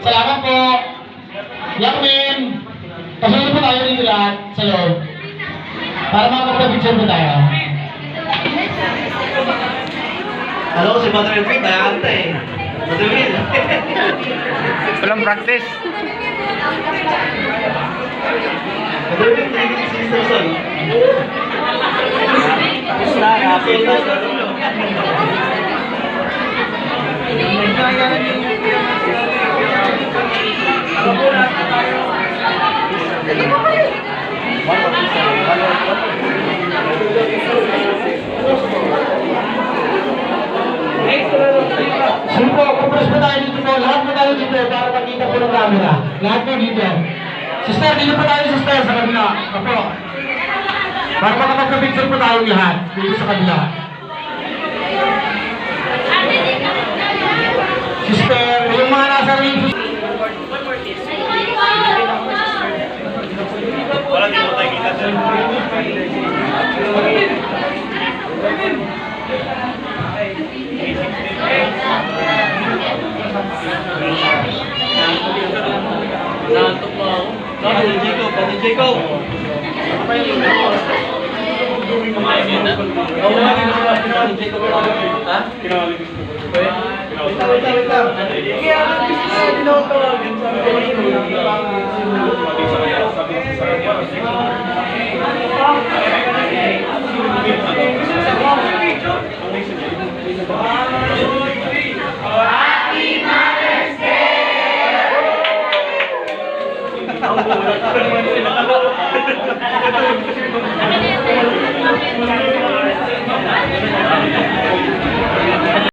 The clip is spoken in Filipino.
Salamat po. Yakmin. Pasunod po tayo dito lahat sa loob. Para makapag-picture po tayo. Ko si Mother and Faith, nakakanta eh. Mother Will. Walang practice. Mother Will, nagiging sister son. Tapos na, happy na. Sige po, compress po tayo dito. Lahat po tayo dito para makita po ng camera. Lahat po dito. Sister, dito po tayo sister sa kabila. Opo. Para makapag-picture po tayong lahat dito sa kabila. Nantok pa ako. Pati Jacob, pati Jacob. Ano pa yung ni Jacob. Ha? Wait lang, wait lang, wait lang. Kaya ang business na.